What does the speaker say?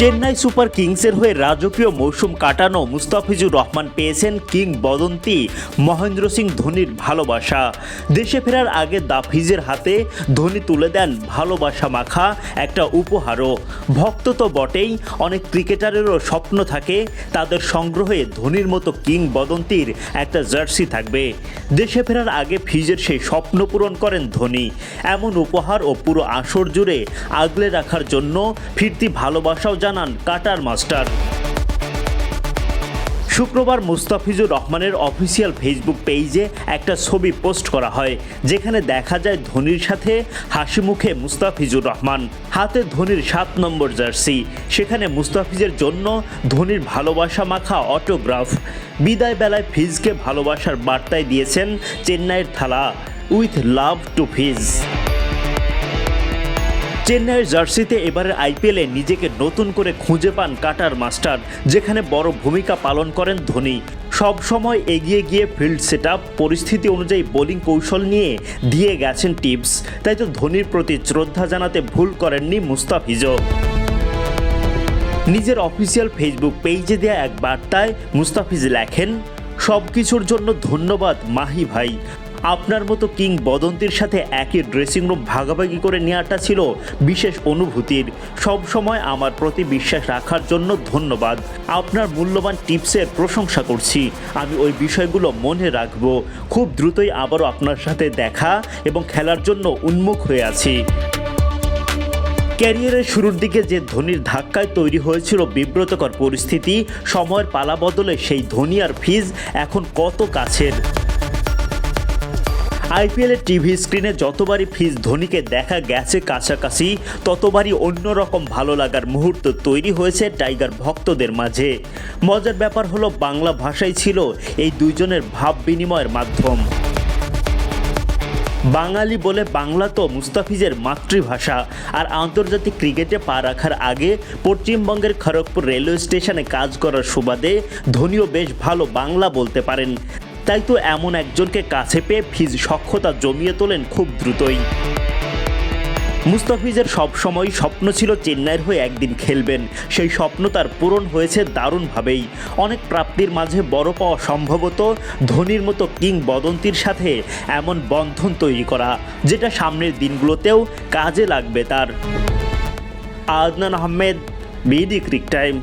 Chennai super কিংসের হয়ে রাজকীয় মৌসুম কাটানো মুস্তাফিজুর রহমান পেয়েছেন কিং বদন্তি মহেন্দ্র সিং ধোনির ভালোবাসা। দেশে ফেরার আগে দাফিজের হাতে ধোনি তুলে দেন ভালোবাসা মাখা একটা উপহারও। ভক্ত তো বটেই, অনেক ক্রিকেটারেরও স্বপ্ন থাকে, তাদের সংগ্রহে ধোনির মতো কিং বদন্তির একটা জার্সি থাকবে। দেশে ফেরার আগে ফিজের সেই স্বপ্ন পূরণ করেন ধোনি। এমন উপহার ও পুরো আসর জুড়ে আগলে রাখার জন্য ফিরতি ভালোবাসাও জানান কাটার মাস্টার। শুক্রবার মুস্তাফিজুর রহমানের অফিসিয়াল ফেসবুক পেজে একটা ছবি পোস্ট করা হয়, যেখানে দেখা যায় ধোনির সাথে হাসি মুখে মুস্তাফিজুর রহমান, হাতে ধোনির সাত নম্বর জার্সি। সেখানে মুস্তাফিজের জন্য ধোনির ভালোবাসা মাখা অটোগ্রাফ। বিদায় বেলায় ফিজকে ভালোবাসার বার্তায় দিয়েছেন চেন্নাইয়ের থালা, উইথ লাভ টু ফিজ। চেন্নাইয়ের জার্সিতে এবারের আইপিএলে নিজেকে নতুন করে খুঁজে পান কাটার মাস্টার, যেখানে বড় ভূমিকা পালন করেন ধোনি। সব সময় এগিয়ে গিয়ে ফিল্ড সেট পরিস্থিতি অনুযায়ী বোলিং কৌশল নিয়ে দিয়ে গেছেন টিপস। তাই তো ধোনির প্রতি শ্রদ্ধা জানাতে ভুল করেননি মুস্তাফিজও। নিজের অফিসিয়াল ফেসবুক পেজে দেয়া এক বার্তায় মুস্তাফিজ লেখেন সব কিছুর জন্য ধন্যবাদ মাহি ভাই। আপনার মতো কিং বদন্তির সাথে একই ড্রেসিং রুম ভাগাভাগি করে নেওয়াটা ছিল বিশেষ অনুভূতির। সব সময় আমার প্রতি বিশ্বাস রাখার জন্য ধন্যবাদ। আপনার মূল্যবান টিপসের প্রশংসা করছি। আমি ওই বিষয়গুলো মনে রাখব। খুব দ্রুতই আবারও আপনার সাথে দেখা এবং খেলার জন্য উন্মুখ হয়ে আছি। ক্যারিয়ারের শুরুর দিকে যে ধোনির ধাক্কায় তৈরি হয়েছিল বিব্রতকর পরিস্থিতি, সময়ের পালা বদলে সেই ধোনি আর ফিজ এখন কত কাছের? আইপিএলের টিভি স্ক্রিনে যতবারই ফিজ ধোনিকে দেখা গেছে কাছাকাছি, ততবারই অন্যরকম ভালো লাগার মুহূর্ত তৈরি হয়েছে টাইগার ভক্তদের মাঝে। মজার ব্যাপার হলো বাংলা ভাষাই ছিল এই দুইজনের ভাব বিনিময়ের মাধ্যম। বাঙালি বলে বাংলা তো মুস্তাফিজের মাতৃভাষা, আর আন্তর্জাতিক ক্রিকেটে পা রাখার আগে পশ্চিমবঙ্গের খড়গপুর রেলওয়ে স্টেশনে কাজ করার সুবাদে ধোনিও বেশ ভালো বাংলা বলতে পারেন। তাই তো এমন একজনকে কাছে পেয়ে ফিজ সক্ষতা জমিয়ে তোলেন খুব দ্রুতই। মুস্তাফিজের সবসময় স্বপ্ন ছিল চেন্নাইয়ের হয়ে একদিন খেলবেন। সেই স্বপ্ন তার পূরণ হয়েছে দারুণভাবেই। অনেক প্রাপ্তির মাঝে বড় পাওয়া সম্ভবত ধোনির মতো কিং বদন্তির সাথে এমন বন্ধন তৈরি করা, যেটা সামনের দিনগুলোতেও কাজে লাগবে তার। Adnan Ahmed, BD cric time.